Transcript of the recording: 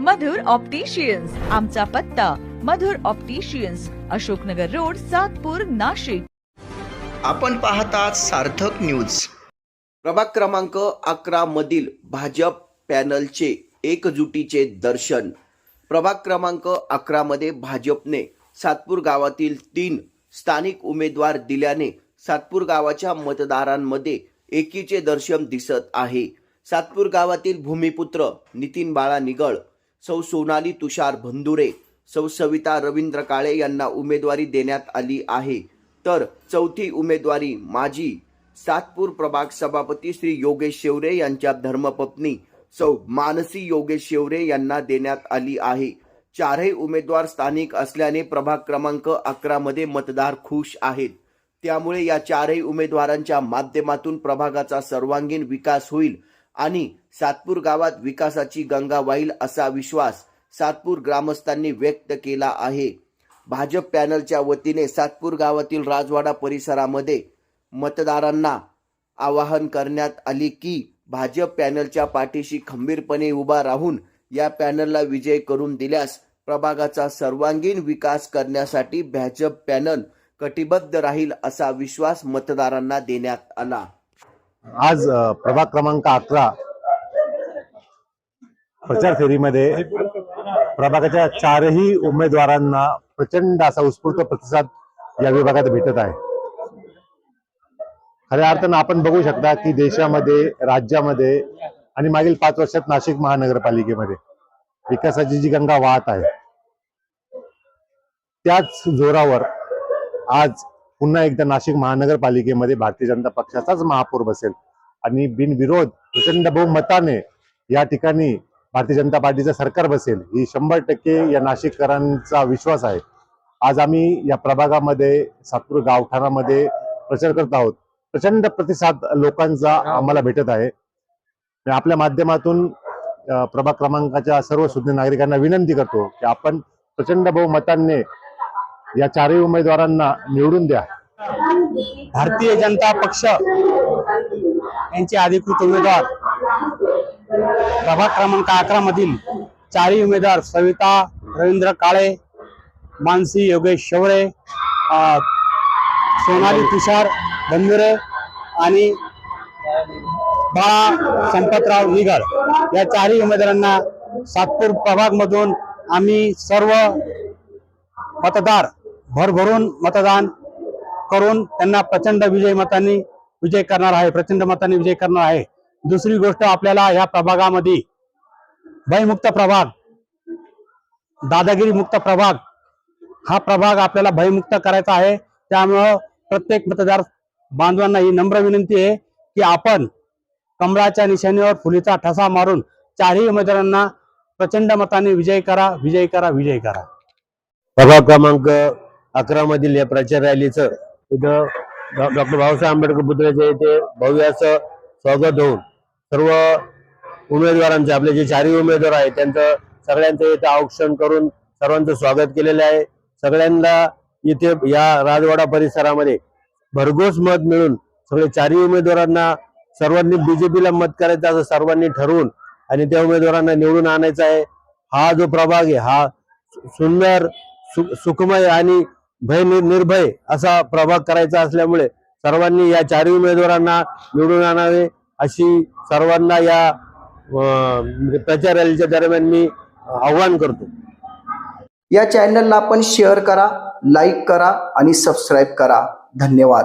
मधुर opticians. आमचा पत्ता Madhur opticians Ashoknagar road Satpur Nashik. आपण पाहतात सार्थक न्यूज. प्रभाग क्रमांक अकरा मधील भाजप पॅनलचे एकजुटीचे दर्शन. प्रभाग क्रमांक अकरा मध्ये भाजपने सातपूर गावातील तीन स्थानिक उमेदवार दिल्याने सातपूर गावाच्या मतदारांमध्ये एकीचे दर्शन दिसत आहे. सातपूर गावातील भूमिपुत्र नितीन बाळा निगळ सौ सोनाली तुषार भंदुरे सौ सविता रवींद्र काळे यांना उमेदवारी देण्यात आली आहे. तर चौथी उमेदवारी माजी सातपूर प्रभाग सभापती श्री योगेश शेवरे यांच्या धर्मपत्नी सौ मानसी योगेश शेवरे यांना देण्यात आली आहे. चारही उमेदवार स्थानिक असल्याने प्रभाग क्रमांक अकरा मध्ये मतदार खुश आहेत. त्यामुळे या चारही उमेदवारांच्या माध्यमातून प्रभागाचा सर्वांगीण विकास होईल आणि सातपूर गावात विकासाची गंगा वाईल असा विश्वास सातपूर ग्रामस्थांनी व्यक्त केला आहे. भाजप पॅनलच्या वतीने सातपूर गावातील राजवाडा परिसरामध्ये मतदारांना आवाहन करण्यात आले की भाजप पॅनलच्या पाठीशी खंबीरपणे उभा राहून या पॅनलला विजय करून दिल्यास प्रभागाचा सर्वांगीण विकास करण्यासाठी भाजप पॅनल कटिबद्ध राहील असा विश्वास मतदारांना देण्यात आला. आज प्रभाग क्रमांक अकरा प्रचार फेरीमध्ये प्रभागाच्या चारही उमेदवारांना प्रचंड असा उत्स्फूर्त प्रतिसाद या विभागात भेटत आहे. खऱ्या अर्थानं आपण बघू शकता की देशामध्ये राज्यामध्ये आणि मागील पाच वर्षात नाशिक महानगरपालिकेमध्ये विकासाची जी गंगा वाहत आहे त्याच जोरावर आज पुन्हा एकदा नाशिक महानगरपालिकेमध्ये भारतीय जनता पक्षाचाच महापौर बसेल. आणि बिनविरोध प्रचंड बहुमताने या ठिकाणी भारतीय जनता पार्टीचं सरकार बसेल ही शंभर टक्के या नाशिककरांचा विश्वास आहे. आज आम्ही या प्रभागामध्ये सातपूर गावठाणामध्ये प्रचार करत आहोत. प्रचंड प्रतिसाद लोकांचा आम्हाला भेटत आहे. मी आपल्या माध्यमातून प्रभाग क्रमांकाच्या सर्व सुज्ञ नागरिकांना विनंती करतो की आपण प्रचंड बहुमतांनी या चारही उमेदवारांना निवडून द्या. भारतीय जनता पक्ष यांचे अधिकृत उमेदवार प्रभाग क्रमांक अकरा मधील चारही उमेदवार सविता रवींद्र काळे मानसी योगेश शवरे सोनाली तुषार बंधुरे आणि बाळा संपतराव निगळ या चारही उमेदवारांना सातपूर प्रभाग मधून आम्ही सर्व मतदार भरभरून मतदान करून त्यांना प्रचंड विजय मतांनी विजय करणार आहे प्रचंड मतांनी विजय करणार आहे. दुसरी गोष्ट आपल्याला या प्रभागामध्ये भयमुक्त प्रभाग दादागिरी मुक्त प्रभाग हा प्रभाग आपल्याला भयमुक्त करायचा आहे. त्यामुळं प्रत्येक मतदार बांधवांना ही नम्र विनंती आहे की आपण कमळाच्या निशाणीवर फुलीचा ठसा मारून चारही उमेदवारांना प्रचंड मताने विजय करा विजय करा विजय करा. प्रभाग क्रमांक अकरा मधील या प्रचार रॅलीचं इथं डॉक्टर बाबासाहेब आंबेडकर पुतळ्याच्या इथे भव्य असं स्वागत होऊन सर्व उमेदवारांचे आपले जे चारही उमेदवार आहेत त्यांचं सगळ्यांचं इथं औक्षण करून सर्वांचं स्वागत केलेलं आहे. सगळ्यांना इथे या राजवाडा परिसरामध्ये भरघोस मत मिळून सगळे चारही उमेदवारांना सर्वांनी बीजेपीला मत करायचं असं सर्वांनी ठरवून आणि त्या उमेदवारांना निवडून आणायचा आहे. हा जो प्रभाग आहे हा सुंदर सु- सुखमय आणि भय निर्भय असा प्रभाग करायचा असल्यामुळे सर्वांनी या चारही उमेदवारांना निवडून आणावे. अशी सर्वांना या प्रचार रॅलीच्या दरम्यान मी आव्हान करतो. या चॅनलला आपण शेअर करा लाईक करा आणि सबस्क्राईब करा. धन्यवाद.